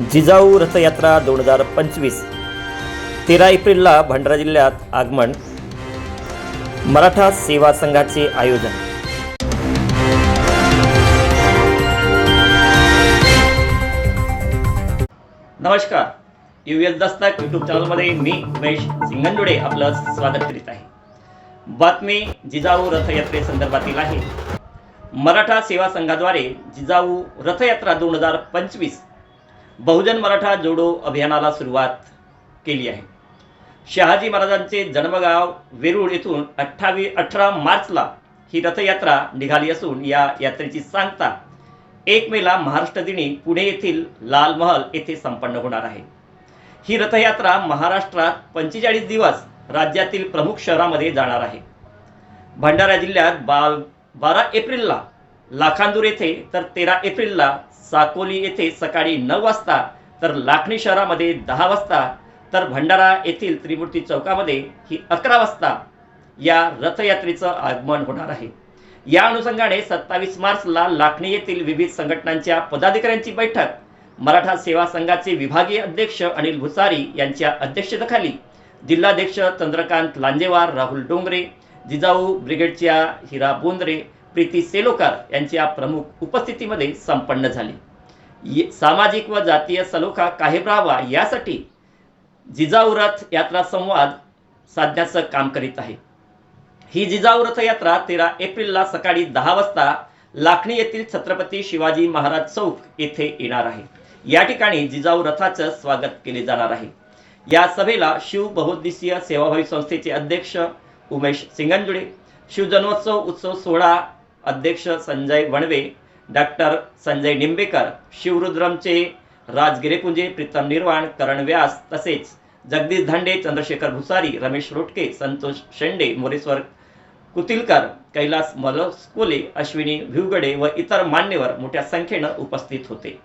जिजाऊ रथयात्रा दोन हजार पंचवीस. तेरा एप्रिलला भंडारा जिल्ह्यात आगमन. मराठा सेवा संघाचे आयोजन. नमस्कार. यू एस दस्तक यूट्यूब चॅनलमध्ये मी उमेश सिंगंदुडे आपलं स्वागत करीत आहे. बातमी जिजाऊ रथयात्रे संदर्भातील आहे. मराठा सेवा संघाद्वारे जिजाऊ रथयात्रा दोन हजार पंचवीस बहुजन मराठा जोडो अभियानाला सुरुवात केली आहे. शहाजी महाराजांचे जन्मगाव वेरूळ येथून अठ्ठावी अठरा मार्चला ही रथयात्रा निघाली असून या यात्रेची सांगता एक मेला महाराष्ट्र दिनी पुणे येथील लाल महल येथे संपन्न होणार आहे. ही रथयात्रा महाराष्ट्रात पंचेचाळीस दिवस राज्यातील प्रमुख शहरामध्ये जाणार आहे. भंडारा जिल्ह्यात बा बारा एप्रिलला लाखांदूर येथे तर तेरा एप्रिलला साकोली येथे सकाळी नऊ वाजता तर लाखणी शहरामध्ये दहा वाजता तर भंडारा येथील त्रिमूर्ती चौकामध्ये ही अकरा वाजता या रथयात्रेचं आगमन होणार आहे. या अनुषंगाने सत्तावीस मार्चला लाखणी येथील विविध संघटनांच्या पदाधिकाऱ्यांची बैठक मराठा सेवा संघाचे विभागीय अध्यक्ष अनिल भुसारी यांच्या अध्यक्षतेखाली जिल्हाध्यक्ष चंद्रकांत लांजेवार राहुल डोंगरे जिजाऊ ब्रिगेडच्या हिरा बोंद्रे प्रीती सेलोकार यांच्या प्रमुख उपस्थितीमध्ये संपन्न झाली. ये- सामाजिक व जातीय सलोखा काही राहावा यासाठी जिजाऊ रथ यात्रा संवाद साधण्याचं काम करीत आहे. ही जिजाऊ रथ यात्रा तेरा एप्रिलला सकाळी दहा वाजता लाखणी येथील छत्रपती शिवाजी महाराज चौक येथे येणार आहे. या ठिकाणी जिजाऊ रथाचं स्वागत केले जाणार आहे. या सभेला शिव बहुद्देशीय सेवाभावी संस्थेचे अध्यक्ष उमेश सिंगंजुडे शिवजन्मोत्सव उत्सव सोहळा अध्यक्ष संजय वणवे डॉक्टर संजय निंबेकर शिवरुद्रमचे राज गिरेकुंजे प्रीतम निर्वाण करण व्यास तसेच जगदीश धांडे चंद्रशेखर भुसारी रमेश रोटके संतोष शेंडे मोरेश्वर कुतिलकर कैलास मलस्कोले अश्विनी भिवगडे व इतर मान्यवर मोठ्या संख्येनं उपस्थित होते.